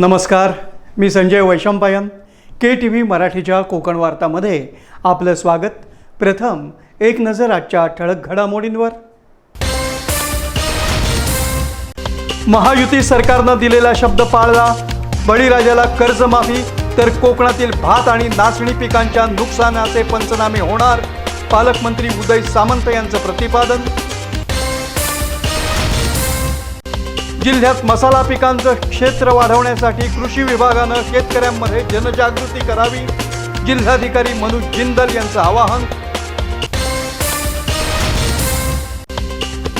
नमस्कार मी Sanjay Vaishampayan K T V मराठीच्या कोकण वार्तामध्ये आपलं स्वागत. प्रथम एक नजर आजच्या ठळक घडामोडींवर. महायुती सरकारनं दिलेला शब्द पाळला. बळीराजाला कर्जमाफी तर कोकणातील भात आणि नाचणी पिकांच्या नुकसानाचे पंचनामे होणार. पालकमंत्री उदय सामंत यांचं प्रतिपादन. जिल्ह्यात मसाला पिकांचं क्षेत्र वाढवण्यासाठी कृषी विभागानं शेतकऱ्यांमध्ये जनजागृती करावी. जिल्हाधिकारी मनोज जिंदल यांचं आवाहन.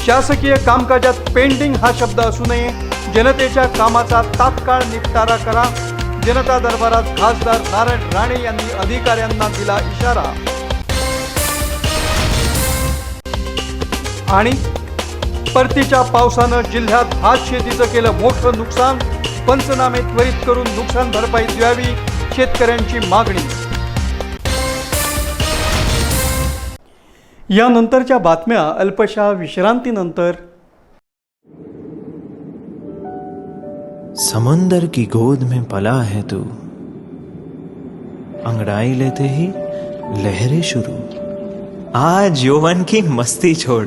शासकीय कामकाजात पेंडिंग हा शब्द असू नये. जनतेच्या कामाचा तात्काळ निपटारा करा. जनता दरबारात खासदार नारायण राणे यांनी अधिकाऱ्यांना दिला इशारा. आणि परतीच्या पावसानं जिल्ह्यात भात शेतीचं केलं मोठं नुकसान. पंचनामे त्वरित करून नुकसान भरपाई द्यावी शेतकऱ्यांची मागणी. यानंतरच्या बातम्या अल्पशा विश्रांतीनंतर. समंदर की गोद में पला है तू। अंगड़ाई लेते ही लहरें शुरू। आज यौवन की मस्ती छोड़।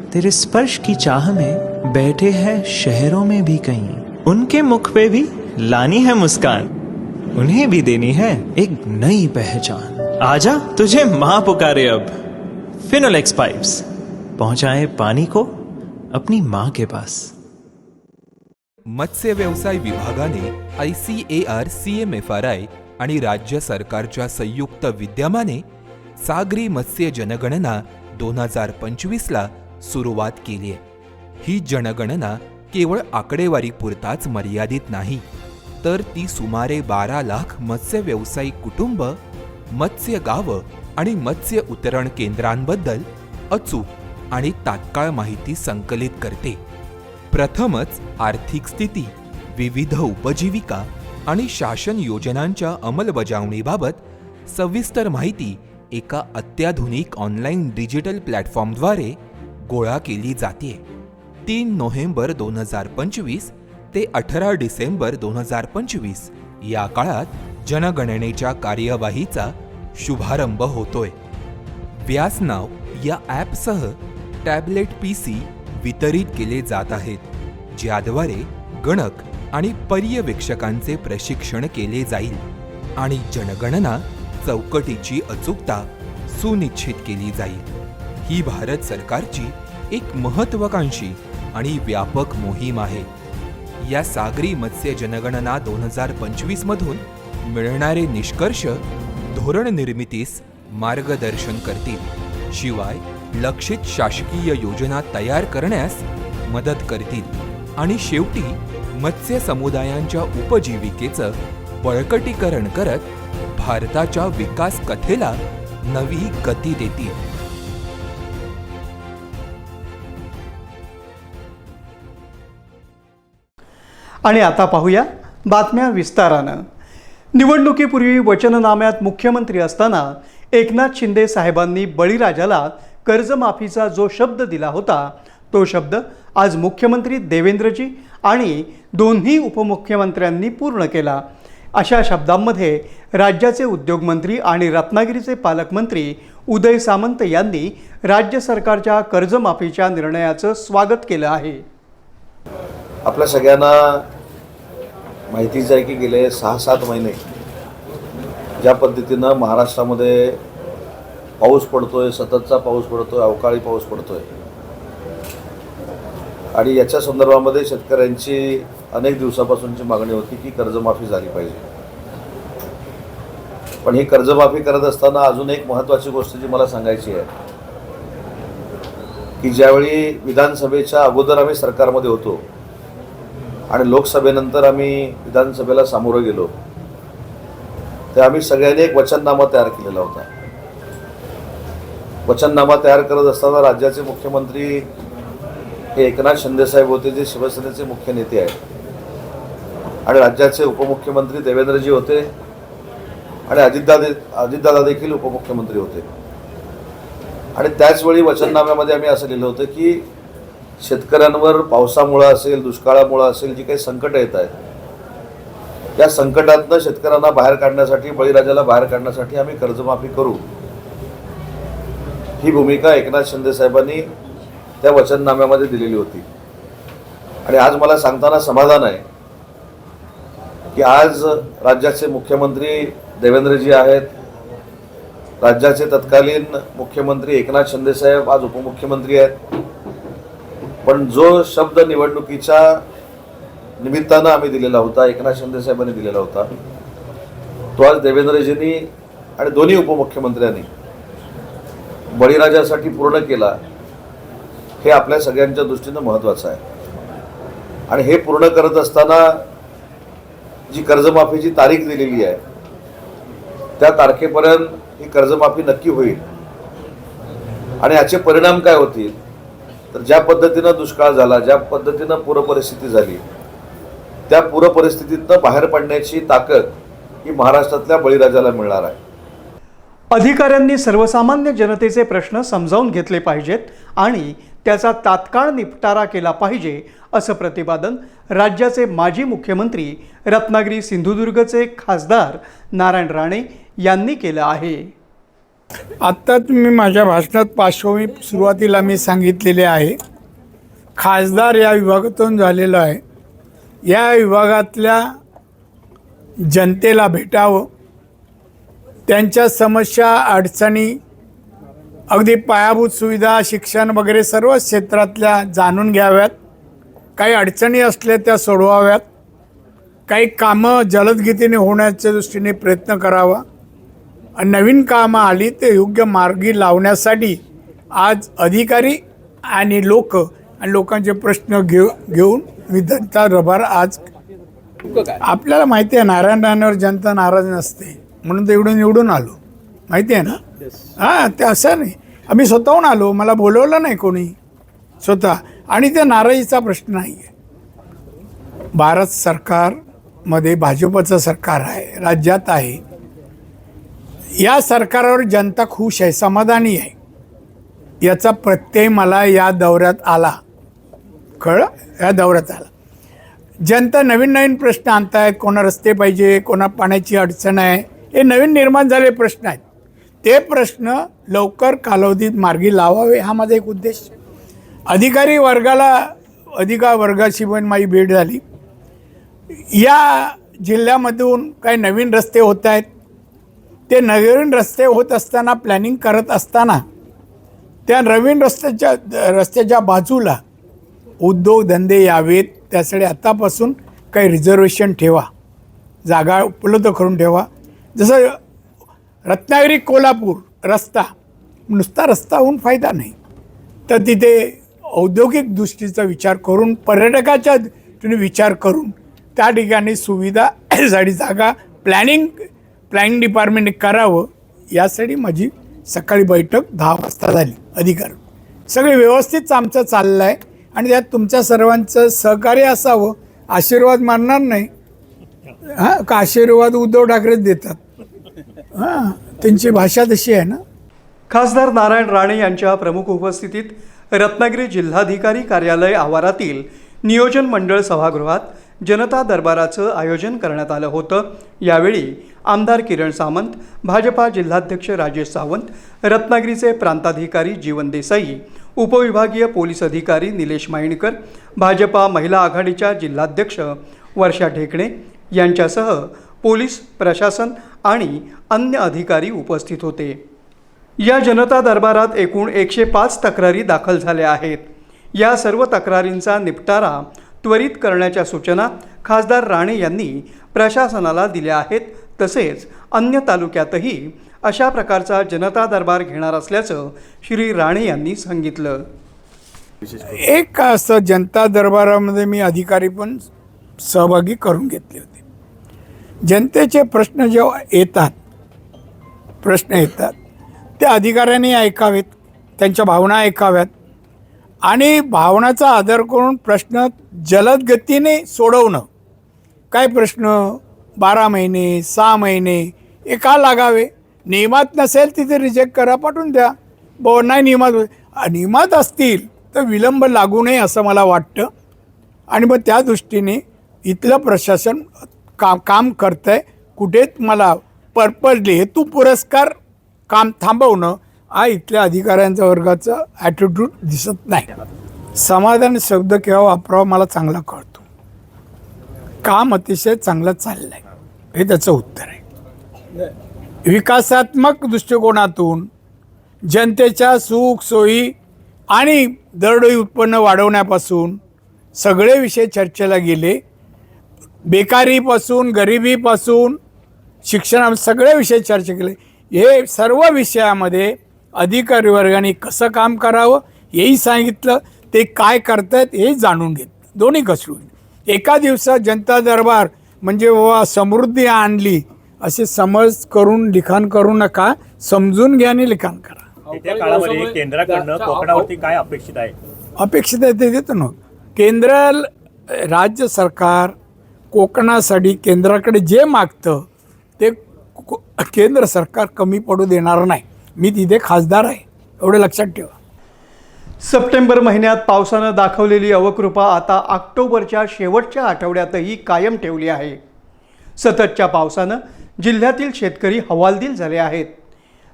तेरे स्पर्श की चाह में बैठे हैं शहरों में भी कहीं। उनके मुख पे भी लानी है मुस्कान। उन्हें भी देनी है एक नई पहचान। आजा, तुझे माँ पुकारे अब। फिनोलेक्स पाइप्स पहुँचाए पानी को अपनी माँ के पास। मत्स्य व्यवसाय विभागाने I C A R C M F R I आणि राज्य सरकारच्या संयुक्त विद्यमाने सागरी मत्स्य जनगणना दोन हज़ार पंचवीसला सुरुवात केली आहे. ही जनगणना केवळ आकडेवारी पुरताच मर्यादित नाही तर ती सुमारे बारा लाख मत्स्य व्यावसायिक कुटुंब मत्स्य गावं आणि मत्स्य उतरण केंद्रांबद्दल अचूक आणि तात्काळ माहिती संकलित करते. प्रथमच आर्थिक स्थिती विविध उपजीविका आणि शासन योजनांच्या अंमलबजावणीबाबत सविस्तर माहिती एका अत्याधुनिक ऑनलाईन डिजिटल प्लॅटफॉर्मद्वारे गोळा केली जाते. तीन नोव्हेंबर दोन हजार पंचवीस ते अठरा डिसेंबर दोन हजार पंचवीस या काळात जनगणनेच्या कार्यवाहीचा शुभारंभ होतोय. व्यासनाव या ॲपसह टॅबलेट पी सी वितरित केले जात आहेत ज्याद्वारे गणक आणि पर्यवेक्षकांचे प्रशिक्षण केले जाईल आणि जनगणना चौकटीची अचूकता सुनिश्चित केली जाईल. ही भारत सरकारची एक महत्वाकांक्षी आणि व्यापक मोहीम आहे. या सागरी मत्स्य जनगणना दोन हजार पंचवीस मधून मिळणारे निष्कर्ष धोरण निर्मितीस मार्गदर्शन करतील. शिवाय लक्षित शासकीय योजना तयार करण्यास मदत करतील आणि शेवटी मत्स्य समुदायांच्या उपजीविकेचं बळकटीकरण करत भारताच्या विकास कथेला नवी गती देतील. आणि आता पाहूया बातम्या विस्तारानं. निवडणुकीपूर्वी वचननाम्यात मुख्यमंत्री असताना एकनाथ शिंदे साहेबांनी बळीराजाला कर्जमाफीचा जो शब्द दिला होता तो शब्द आज मुख्यमंत्री देवेंद्रजी आणि दोन्ही उपमुख्यमंत्र्यांनी पूर्ण केला. अशा शब्दांमध्ये राज्याचे उद्योगमंत्री आणि रत्नागिरीचे पालकमंत्री उदय सामंत यांनी राज्य सरकारच्या कर्जमाफीच्या निर्णयाचं स्वागत केलं आहे. आपल्या सगळ्यांना माहितीच आहे की गेले सहा सात महिने ज्या पद्धतीनं महाराष्ट्रामध्ये पाऊस पडतोय सततचा पाऊस पडतोय अवकाळी पाऊस पडतोय आणि याच्या संदर्भामध्ये शेतकऱ्यांची अनेक दिवसापासूनची मागणी होती की कर्जमाफी झाली पाहिजे. पण ही कर्जमाफी करत असताना अजून एक महत्त्वाची गोष्ट जी मला सांगायची आहे की ज्यावेळी विधानसभेच्या अगोदर आम्ही सरकारमध्ये होतो आणि लोकसभेनंतर आम्ही विधानसभेला सामोरं गेलो. ते आम्ही सगळ्यांनी एक वचननामा तयार केलेला होता. वचननामा तयार करत असताना राज्याचे मुख्यमंत्री हे एकनाथ शिंदेसाहेब होते जे शिवसेनेचे मुख्य नेते आहेत. आणि राज्याचे उपमुख्यमंत्री देवेंद्रजी होते. आणि अजितदादा अजितदादा देखील उपमुख्यमंत्री होते. आणि त्याचवेळी वचननाम्यामध्ये आम्ही असं लिहिलं होतं की शेतकऱ्यांवर पावसामुळं असेल दुष्काळामुळं असेल जी काही संकटं येत आहेत या संकटातनं शेतकऱ्यांना बाहेर काढण्यासाठी बळीराजाला बाहेर काढण्यासाठी आम्ही कर्जमाफी करू. ही भूमिका एकनाथ शिंदे साहेबांनी त्या वचननाम्यामध्ये दिलेली होती. आणि आज मला सांगताना समाधान आहे की आज राज्याचे मुख्यमंत्री देवेंद्रजी आहेत. राज्याचे तत्कालीन मुख्यमंत्री एकनाथ शिंदेसाहेब आज उपमुख्यमंत्री आहेत. पण जो शब्द निवडणुकीच्या निमित्तानं आम्ही दिलेला होता एकनाथ शिंदे साहेबांनी दिलेला होता तो आज देवेंद्रजींनी आणि दोन्ही उपमुख्यमंत्र्यांनी बळीराजासाठी पूर्ण केला हे आपल्या सगळ्यांच्या दृष्टीनं महत्त्वाचं आहे. आणि हे पूर्ण करत असताना जी कर्जमाफीची तारीख दिलेली आहे त्या तारखेपर्यंत ही कर्जमाफी नक्की होईल. आणि याचे परिणाम काय होतील? तर ज्या पद्धतीनं दुष्काळ झाला ज्या पद्धतीनं पूरपरिस्थिती झाली त्या पूरपरिस्थितीतनं बाहेर पडण्याची ताकद ही महाराष्ट्रातल्या बळीराजाला मिळणार आहे. अधिकाऱ्यांनी सर्वसामान्य जनतेचे प्रश्न समजावून घेतले पाहिजेत आणि त्याचा तात्काळ निपटारा केला पाहिजे असं प्रतिपादन राज्याचे माजी मुख्यमंत्री रत्नागिरी सिंधुदुर्गचे खासदार नारायण राणे यांनी केलं आहे. आत्ता तुम्ही माझ्या भाषणात पार्श्वभूमी सुरुवातीला मी सांगितलेले आहे. खासदार या विभागातून झालेलो आहे. या विभागातल्या जनतेला भेटावं. त्यांच्या समस्या अडचणी अगदी पायाभूत सुविधा शिक्षण वगैरे सर्व क्षेत्रातल्या जाणून घ्याव्यात. काही अडचणी असल्या त्या सोडवाव्यात. काही कामं जलदगतीने होण्याच्या दृष्टीने प्रयत्न करावा. नवीन कामं आली ते योग्य मार्गी लावण्यासाठी आज अधिकारी आणि लोक आणि लोकांचे प्रश्न घेऊ घेऊन मी जनता रभार आज आपल्याला माहिती आहे नारायण राणेवर जनता नाराज नसते. म्हणून एवढून निवडून आलो. माहिती आहे ना? हां ते असं नाही. आम्ही स्वतःहून आलो. मला बोलवलं नाही कोणी. स्वतः. आणि त्या नाराजीचा प्रश्न नाही आहे भारत सरकारमध्ये भाजपचं सरकार आहे राज्यात आहे. या सरकारावर जनता खुश आहे समाधानी आहे. याचा प्रत्यय मला या दौऱ्यात आला. कळ या दौऱ्यात आला. जनता नवीन नवीन प्रश्न आणतायत कोणा रस्ते पाहिजे कोणा पाण्याची अडचण आहे हे नवीन निर्माण झालेले प्रश्न आहेत. ते प्रश्न लवकर कालावधीत मार्गी लावावे हा माझा एक उद्देश. अधिकारी वर्गाला अधिकार वर्गाशी पण माझी भेट झाली. या जिल्ह्यामधून काही नवीन रस्ते होत आहेत ते नवीन रस्ते होत असताना प्लॅनिंग करत असताना त्या नवीन रस्त्याच्या रस्त्याच्या बाजूला उद्योगधंदे यावेत. त्यासाठी आत्तापासून काही रिझर्वेशन ठेवा. जागा उपलब्ध करून ठेवा. जसं रत्नागिरी कोल्हापूर रस्ता नुसता रस्ता होऊन फायदा नाही. तर तिथे औद्योगिक दृष्टीचा विचार करून पर्यटकाच्या दृष्टीने विचार करून त्या ठिकाणी सुविधा साठी जागा प्लॅनिंग प्लॅनिंग डिपार्टमेंटने करावं यासाठी माझी सकाळी बैठक दहा वाजता झाली अधिकार. सगळे व्यवस्थित आमचं चाललं आहे आणि त्यात तुमच्या सर्वांचं सहकार्य असावं आशीर्वाद मानणार नाही. हां का आशीर्वाद उद्धव ठाकरेच देतात? हां त्यांची भाषा तशी आहे ना? खासदार नारायण राणे यांच्या प्रमुख उपस्थितीत रत्नागिरी जिल्हाधिकारी कार्यालय आवारातील नियोजन मंडळ सभागृहात जनता दरबाराचं आयोजन करण्यात आलं होतं. यावेळी आमदार किरण सामंत भाजपा जिल्हाध्यक्ष राजेश सावंत रत्नागिरीचे प्रांताधिकारी जीवन देसाई उपविभागीय पोलीस अधिकारी निलेश मायणकर भाजपा महिला आघाडीच्या जिल्हाध्यक्ष वर्षा ढेकणे यांच्यासह पोलीस प्रशासन आणि अन्य अधिकारी उपस्थित होते. या जनता दरबारात एकूण एकशे पाच तक्रारी दाखल झाल्या आहेत. या सर्व तक्रारींचा निपटारा त्वरित करण्याच्या सूचना खासदार राणे यांनी प्रशासनाला दिल्या आहेत. तसेच अन्य तालुक्यातही अशा प्रकारचा जनता दरबार घेणार असल्याचं श्री राणे यांनी सांगितलं. एक असं जनता दरबारामध्ये मी अधिकारी पण सहभागी करून घेतले होते. जनतेचे प्रश्न जेव्हा येतात प्रश्न येतात ते अधिकाऱ्यांनी ऐकावेत त्यांच्या भावना ऐकाव्यात. आणि भावनाचा आदर करून प्रश्न जलद गतीने सोडवणं. काय प्रश्न? बारा महिने सहा महिने हे का लागावे. नियमात नसेल तिथे रिजेक्ट करा पाठवून द्या. ब नाही नियमात नियमात असतील तर विलंब लागू नये असं मला वाटतं. आणि मग त्या दृष्टीने इथलं प्रशासन काम काम करतं आहे कुठेच मला पर्पजली हेतू पुरस्कार काम थांबवणं हा इथल्या अधिकाऱ्यांचा वर्गाचं ॲटिट्यूड दिसत नाही. समाधान शब्द केव्हा वापरावा मला चांगला कळतो. काम अतिशय चांगलं चाललं आहे हे त्याचं उत्तर आहे. विकासात्मक दृष्टिकोनातून जनतेच्या सुख सोयी आणि दरडोई उत्पन्न वाढवण्यापासून सगळे विषय चर्चेला गेले. बेकारीपासून गरिबीपासून शिक्षणा सगळे विषय चर्चा केले. हे सर्व विषयामध्ये अधिकारी वर्गाने कसं काम करावं हेही सांगितलं ते काय करतायत हे जाणून घेतलं दोन्ही कसू एका दिवसात जनता दरबार म्हणजे वा समृद्धी आणली असे समज करून लिखाण करू नका समजून घ्या आणि लिखाण करा. येत्या काळामध्ये केंद्राकडनं कोकणावरती काय अपेक्षित आहे? अपेक्षित आहे ते देतो ना केंद्र राज्य सरकार कोकणासाठी केंद्राकडे जे मागतं ते को- केंद्र सरकार कमी पडू देणार नाही. मी तिथे खासदार आहे एवढं लक्षात ठेवा. सप्टेंबर महिन्यात पावसानं दाखवलेली अवकृपा आता ऑक्टोबरच्या शेवटच्या आठवड्यातही कायम ठेवली आहे. सततच्या पावसानं जिल्ह्यातील शेतकरी हवालदिल झाले आहेत.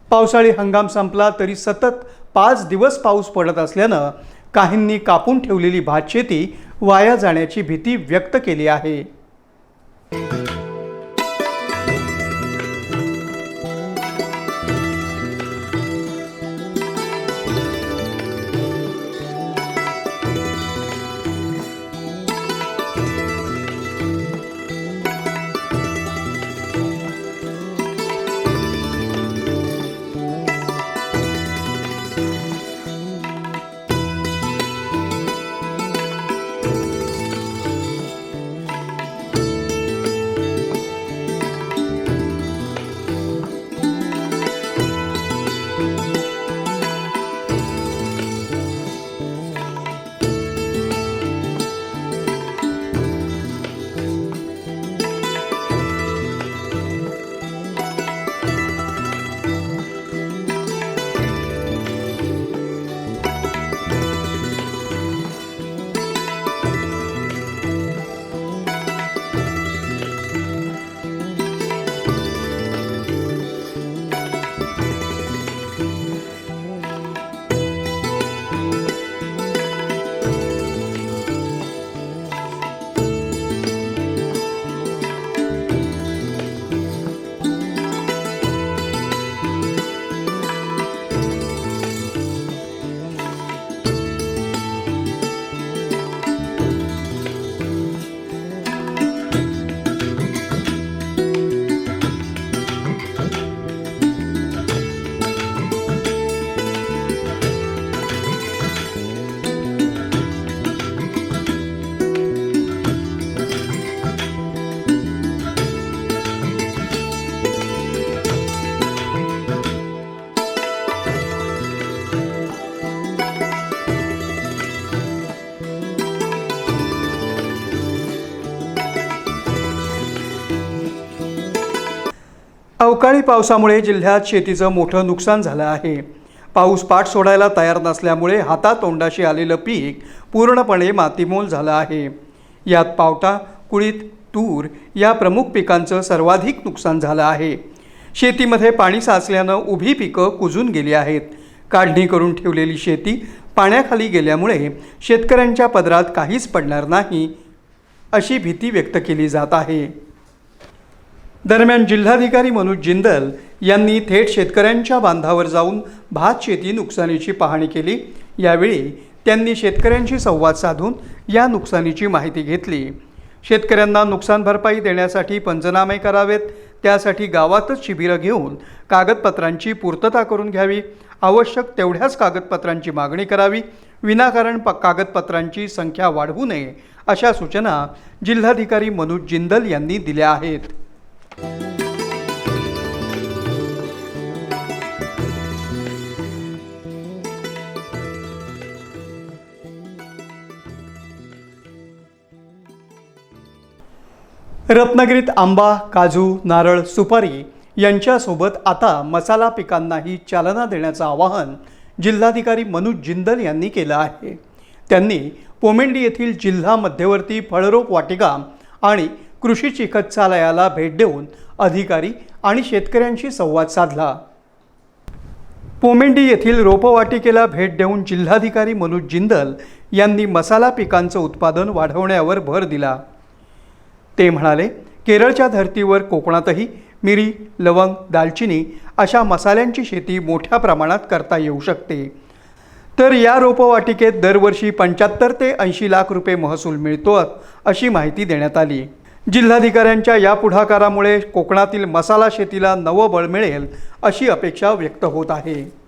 पावसाळी हंगाम संपला तरी सतत पाच दिवस पाऊस पडत असल्यानं काहींनी कापून ठेवलेली भातशेती वाया जाण्याची भीती व्यक्त केली आहे. अवकाळी पावसामुळे जिल्ह्यात शेतीचं मोठं नुकसान झालं आहे. पाऊस पाठ सोडायला तयार नसल्यामुळे हातातोंडाशी आलेलं पीक पूर्णपणे मातीमोल झालं आहे. यात पावटा कुळीत तूर या प्रमुख पिकांचं सर्वाधिक नुकसान झालं आहे. शेतीमध्ये पाणी साचल्यानं उभी पिकं कुजून गेली आहेत. काढणी करून ठेवलेली शेती पाण्याखाली गेल्यामुळे शेतकऱ्यांच्या पदरात काहीच पडणार नाही अशी भीती व्यक्त केली जात आहे. दरम्यान जिल्हाधिकारी मनोज जिंदल यांनी थेट शेतकऱ्यांच्या बांधावर जाऊन भात शेती नुकसानीची पाहणी केली. यावेळी त्यांनी शेतकऱ्यांशी संवाद साधून या नुकसानीची माहिती घेतली. शेतकऱ्यांना नुकसान भरपाई देण्यासाठी पंचनामे करावेत त्यासाठी गावातच शिबिरं घेऊन कागदपत्रांची पूर्तता करून घ्यावी. आवश्यक तेवढ्याच कागदपत्रांची मागणी करावी. विनाकारण प कागदपत्रांची संख्या वाढवू नये अशा सूचना जिल्हाधिकारी मनोज जिंदल यांनी दिल्या आहेत. रत्नागिरीत आंबा काजू नारळ सुपारी यांच्यासोबत आता मसाला पिकांनाही चालना देण्याचं आवाहन जिल्हाधिकारी मनोज जिंदल यांनी केलं आहे. त्यांनी पोमेंडी येथील जिल्हा मध्यवर्ती फळरोप वाटिका आणि कृषी चिकित्सालयाला भेट देऊन अधिकारी आणि शेतकऱ्यांशी संवाद साधला. पोमेंडी येथील रोपवाटिकेला भेट देऊन जिल्हाधिकारी मनोज जिंदल यांनी मसाला पिकांचं उत्पादन वाढवण्यावर भर दिला. ते म्हणाले केरळच्या धर्तीवर कोकणातही मिरी लवंग दालचिनी अशा मसाल्यांची शेती मोठ्या प्रमाणात करता येऊ शकते. तर या रोपवाटिकेत दरवर्षी पंच्याहत्तर ते ऐंशी लाख रुपये महसूल मिळतो अशी माहिती देण्यात आली. जिल्हाधिकाऱ्यांच्या या पुढाकारामुळे कोकणातील मसाला शेतीला नवं बळ मिळेल अशी अपेक्षा व्यक्त होत आहे.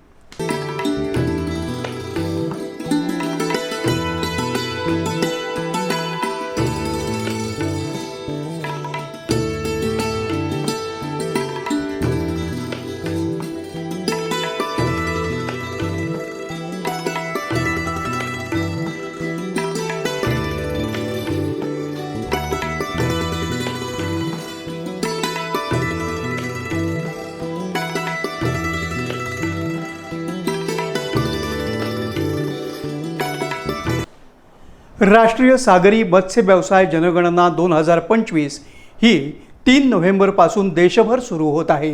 राष्ट्रीय सागरी मत्स्य व्यवसाय जनगणना दोन हजार पंचवीस ही तीन नोव्हेंबरपासून देशभर सुरू होत आहे.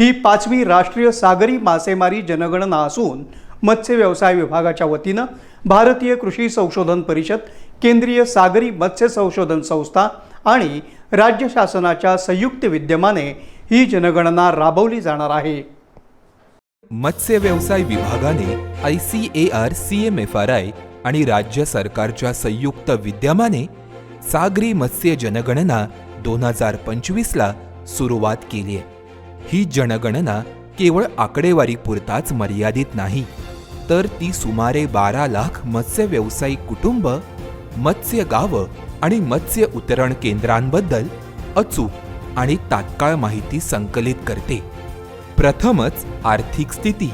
ही पाचवी राष्ट्रीय सागरी मासेमारी जनगणना असून मत्स्य व्यवसाय विभागाच्या वतीनं भारतीय कृषी संशोधन परिषद केंद्रीय सागरी मत्स्य संशोधन संस्था आणि राज्य शासनाच्या संयुक्त विद्यमाने ही जनगणना राबवली जाणार आहे. मत्स्य व्यवसाय विभागाने I C A R C M F R I आणि राज्य सरकारच्या संयुक्त विद्यमाने सागरी मत्स्य जनगणना दोन हजार पंचवीसला सुरुवात केली आहे. ही जनगणना केवळ आकडेवारी पुरताच मर्यादित नाही तर ती सुमारे बारा लाख मत्स्य व्यावसायिक कुटुंब मत्स्य गावं आणि मत्स्य उतरण केंद्रांबद्दल अचूक आणि तात्काळ माहिती संकलित करते. प्रथमच आर्थिक स्थिती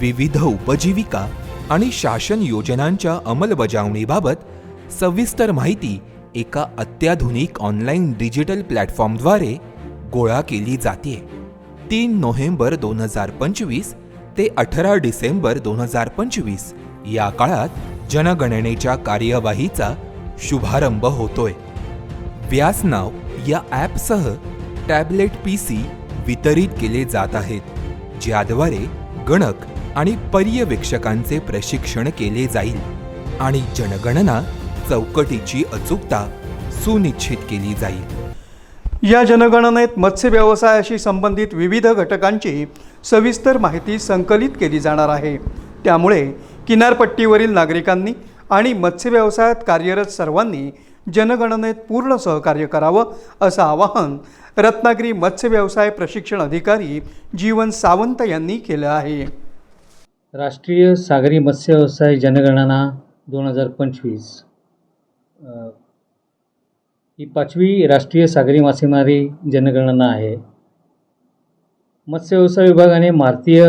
विविध उपजीविका आणि शासन योजनांच्या अंमलबजावणीबाबत सविस्तर माहिती एका अत्याधुनिक ऑनलाईन डिजिटल प्लॅटफॉर्मद्वारे गोळा केली जाते. तीन नोव्हेंबर दोन हजार पंचवीस ते अठरा डिसेंबर दोन हजार पंचवीस या काळात जनगणनेच्या कार्यवाहीचा शुभारंभ होतोय. व्यासनाव या ॲपसह टॅबलेट पी सी वितरित केले जात आहेत. ज्याद्वारे गणक आणि पर्यवेक्षकांचे प्रशिक्षण केले जाईल. आणि जनगणना चौकटीची अचूकता सुनिश्चित केली जाईल. या जनगणनेत मत्स्य व्यवसायाशी संबंधित विविध घटकांची सविस्तर माहिती संकलित केली जाणार आहे. त्यामुळे किनारपट्टीवरील नागरिकांनी आणि मत्स्य व्यवसायात कार्यरत सर्वांनी जनगणनेत पूर्ण सहकार्य करावं असं आवाहन रत्नागिरी मत्स्य व्यवसाय प्रशिक्षण अधिकारी जीवन सावंत यांनी केलं आहे. राष्ट्रीय सागरी मत्स्य व्यवसाय जनगणना दोन हजार पंचवीस. ही पाचवी राष्ट्रीय सागरी मासेमारी जनगणना आहे. मत्स्य व्यवसाय विभागाने भारतीय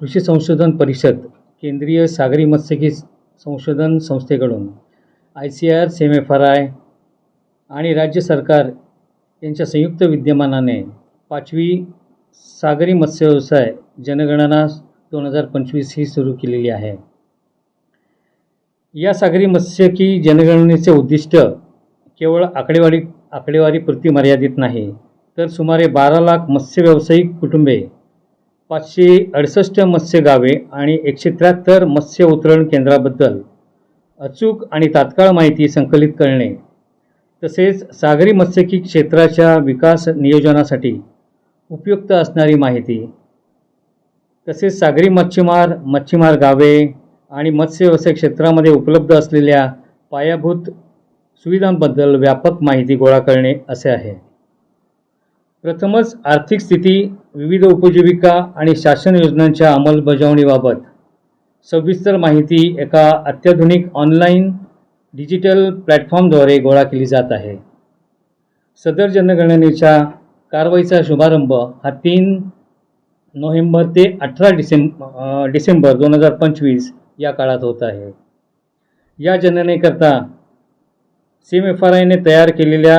कृषी संशोधन परिषद केंद्रीय सागरी मत्स्यकी संशोधन संस्थेकडून I C R C M F R I आणि राज्य सरकार यांच्या संयुक्त विद्यमानाने पाचवी सागरी मत्स्य व्यवसाय जनगणना दोन हजार पंचवीस ही सुरू केलेली आहे. या सागरी मत्स्यकी जनगणनेचे उद्दिष्ट केवळ आकडेवारी आकडेवारीपुरती मर्यादित नाही तर सुमारे बारा लाख मत्स्य व्यावसायिक कुटुंबे पाचशे अडसष्ट मत्स्य गावे आणि एकशे त्र्याहत्तर मत्स्य उतरण केंद्राबद्दल अचूक आणि तात्काळ माहिती संकलित करणे तसेच सागरी मत्स्यकी क्षेत्राच्या विकास नियोजनासाठी उपयुक्त असणारी माहिती तसेच सागरी मच्छीमार मच्छीमार गावे आणि मत्स्य व्यवसाय क्षेत्रामध्ये उपलब्ध असलेल्या पायाभूत सुविधांबद्दल व्यापक माहिती गोळा करणे असे आहे. प्रथमच आर्थिक स्थिती विविध उपजीविका आणि शासन योजनांच्या अंमलबजावणीबाबत सविस्तर माहिती एका अत्याधुनिक ऑनलाईन डिजिटल प्लॅटफॉर्मद्वारे गोळा केली जात आहे. सदर जनगणनेच्या कारवाईचा शुभारंभ हा तीन नोव्हेंबर ते अठरा डिसेंब डिसेंबर दोन हजार पंचवीस या काळात होत आहे. या जननेकरता सीम एफ आर आयने तयार केलेल्या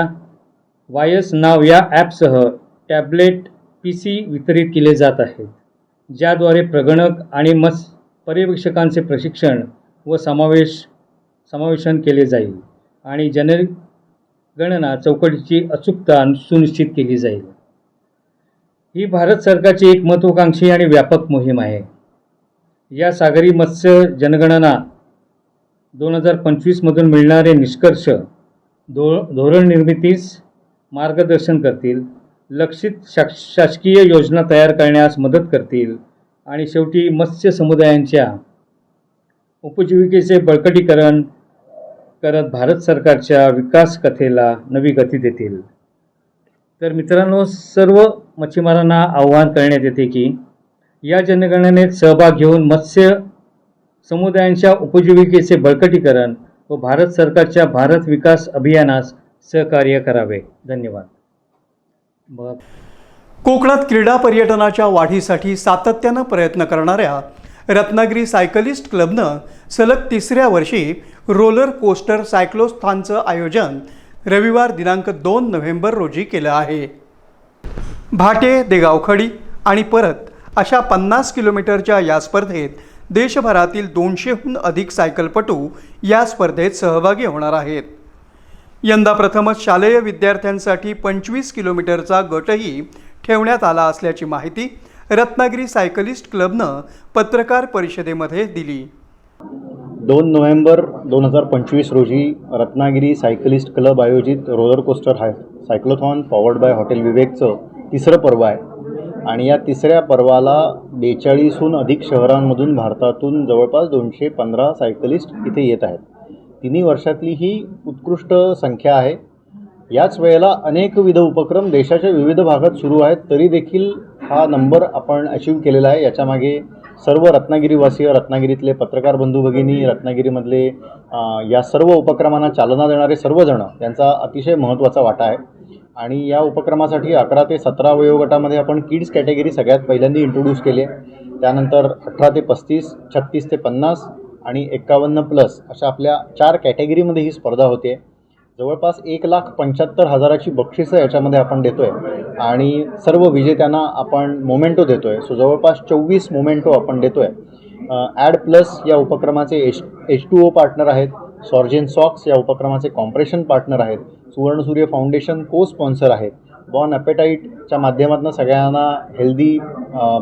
वायस नाव या ॲपसह टॅबलेट पी सी वितरित केले जात आहेत ज्याद्वारे प्रगणक आणि मस पर्यवेक्षकांचे प्रशिक्षण व समावेश समावेशन केले जाईल आणि जनगणना चौकटीची अचूकता सुनिश्चित केली जाईल. ही भारत सरकारची एक महत्त्वाकांक्षी आणि व्यापक मोहीम आहे. या सागरी मत्स्य जनगणना दोन हजार पंचवीसमधून मिळणारे निष्कर्ष धो धोरण निर्मितीस मार्गदर्शन करतील लक्षित शा शासकीय योजना तयार करण्यास मदत करतील आणि शेवटी मत्स्य समुदायांच्या उपजीविकेचे बळकटीकरण करत भारत सरकारच्या विकास कथेला नवी गती देतील. तर मित्रांनो सर्व मच्छीमारांना आव्हान करण्यात येते की या जनगणनेत सहभाग घेऊन मत्स्य समुदायांच्या उपजीविकेचे बळकटीकरण व भारत सरकारच्या भारत विकास अभियानास सहकार्य करावे. धन्यवाद. कोकणात क्रीडा पर्यटनाच्या वाढीसाठी सातत्यानं प्रयत्न करणाऱ्या रत्नागिरी सायकलिस्ट क्लबनं सलग तिसऱ्या वर्षी रोलर कोस्टर सायक्लोस्थानचं आयोजन रविवार दिनांक दोन नोव्हेंबर रोजी केलं आहे. भाटे देगावखडी आणि परत अशा पन्नास किलोमीटरच्या या स्पर्धेत देशभरातील दोनशेहून अधिक सायकलपटू या स्पर्धेत सहभागी होणार आहेत. यंदा प्रथमच शालेय विद्यार्थ्यांसाठी पंचवीस किलोमीटरचा गटही ठेवण्यात आला असल्याची माहिती रत्नागिरी सायकलिस्ट क्लबनं पत्रकार परिषदेमध्ये दिली. दोन नोव्हेंबर दोन हजार पंचवीस रोजी रत्नागिरी सायकलिस्ट क्लब आयोजित roller coaster high cyclothon powered by hotel विवेकचं तिसरं पर्व आहे. आणि या तिसऱ्या पर्वाला बेचाळीसहून अधिक शहरांमधून भारतातून जवळपास दोनशे पंधरा सायकलिस्ट इथे येत आहेत. तिन्ही वर्षातली ही उत्कृष्ट संख्या आहे. याच वेळेला अनेकविध उपक्रम देशाच्या विविध भागात सुरू आहेत. तरी देखील हा नंबर आपण अचीव केलेला आहे. याच्यामागे सर्व रत्नागिरीवासीय रत्नागिरीतले पत्रकार बंधू भगिनी रत्नागिरीमधले या सर्व उपक्रमांना चालना देणारे सर्वजण यांचा अतिशय महत्त्वाचा वाटा आहे. आणि या उपक्रमासाठी अकरा ते सतरा वयोगटामध्ये आपण किड्स कॅटेगरी सगळ्यात पहिल्यांदा इंट्रोड्यूस केली आहे. त्यानंतर अठरा ते पस्तीस छत्तीस ते पन्नास आणि एक्कावन्न प्लस अशा आपल्या चार कॅटेगरीमध्ये ही स्पर्धा होते. जवळपास एक लाख पंच्याहत्तर हजाराची बक्षिसं याच्यामध्ये आपण देतो आहे आणि सर्व विजेत्यांना आपण मोमेंटो देतो आहे सो जवळपास चोवीस मोमेंटो आपण देतो आहे ॲड प्लस या उपक्रमाचे H H two O partner आहेत. सॉर्जेन सॉक्स या उपक्रमाचे कॉम्प्रेशन पार्टनर आहेत. सुवर्णसूर्य फाउंडेशन को स्पॉन्सर आहेत बॉन ॲपेटाईटच्या माध्यमातून सगळ्यांना हेल्दी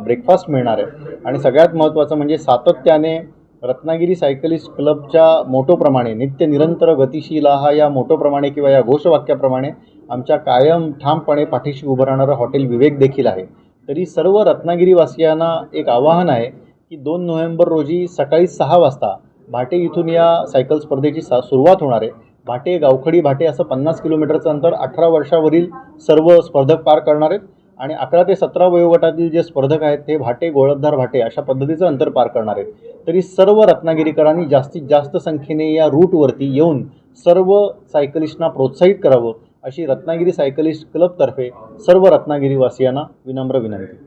ब्रेकफास्ट मिळणार आहे. आणि सगळ्यात महत्त्वाचं म्हणजे सातत्याने रत्नागिरी सायकलिस्ट क्लबच्या मोटोप्रमाणे नित्य निरंतर गतिशील हा या मोटोप्रमाणे किंवा या घोषवाक्याप्रमाणे आमच्या कायम ठामपणे पाठीशी उभं राहणारं हॉटेल विवेक देखील आहे. तरी सर्व रत्नागिरीवासियांना एक आवाहन आहे की दोन नोव्हेंबर रोजी सकाळी सहा वाजता भाटे इथून या सायकल स्पर्धेची सा सुरुवात होणार आहे. भाटे गावखडी भाटे असं पन्नास किलोमीटरचं अंतर अठरा वर्षावरील सर्व स्पर्धक पार करणार आहेत. आणि अकरा ते सतरा वयोगटातील जे स्पर्धक आहेत ते भाटे गोळपदार भाटे अशा पद्धतीचं अंतर पार करणार आहेत. तरी सर्व रत्नागिरीकरांनी जास्तीत जास्त संख्येने या रूटवरती येऊन सर्व सायकलिस्टना प्रोत्साहित करावं अशी रत्नागिरी सायकलिस्ट क्लबतर्फे सर्व रत्नागिरीवासियांना विनम्र विनंती.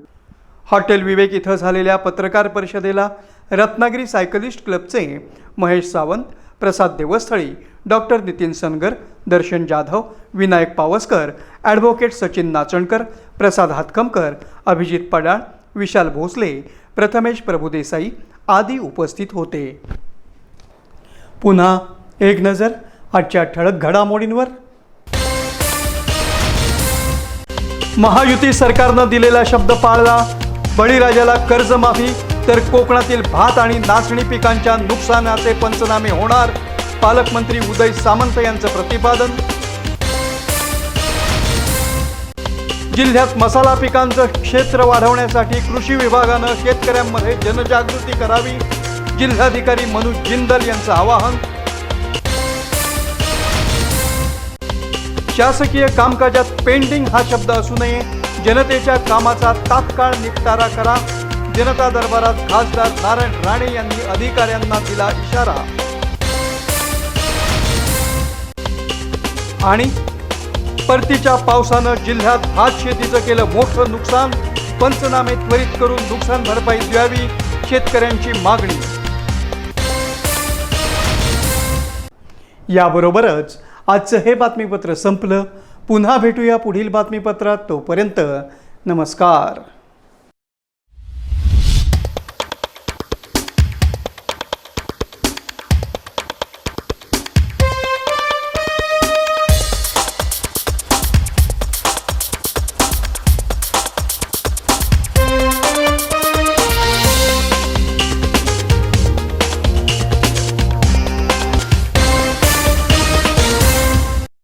हॉटेल विवेक इथं झालेल्या पत्रकार परिषदेला रत्नागिरी सायकलिस्ट क्लबचे महेश सावंत प्रसाद देवस्थळी डॉक्टर नितीन सनगर दर्शन जाधव विनायक पावसकर ॲडव्होकेट सचिन नाचणकर प्रसाद हातकमकर अभिजित पडाळ विशाल भोसले प्रथमेश प्रभुदेसाई आदी उपस्थित होते. पुन्हा एक नजर आजच्या ठळक घडामोडींवर. महायुती सरकारनं दिलेला शब्द पाळला. बळीराजाला कर्जमाफी तर कोकणातील भात आणि नाचणी पिकांच्या नुकसानाचे पंचनामे होणार. पालकमंत्री उदय सामंत यांचं प्रतिपादन. जिल्ह्यात मसाला पिकांचं क्षेत्र वाढवण्यासाठी कृषी विभागानं शेतकऱ्यांमध्ये जनजागृती करावी. जिल्हाधिकारी मनोज जिंदल यांचं आवाहन. शासकीय कामकाजात पेंडिंग हा शब्द असू नये. जनतेच्या कामाचा तात्काळ निपटारा करा. जनता दरबारात खासदार नारायण राणे यांनी अधिकाऱ्यांना दिला इशारा. आणि परतीच्या पावसानं जिल्ह्यात भात शेतीचं केलं मोठं नुकसान पंचनामे त्वरित करून नुकसान भरपाई द्यावी शेतकऱ्यांची मागणी. याबरोबरच आजचं हे बातमीपत्र संपलं. पुन्हा भेटूया पुढील बातमीपत्रात. तोपर्यंत नमस्कार.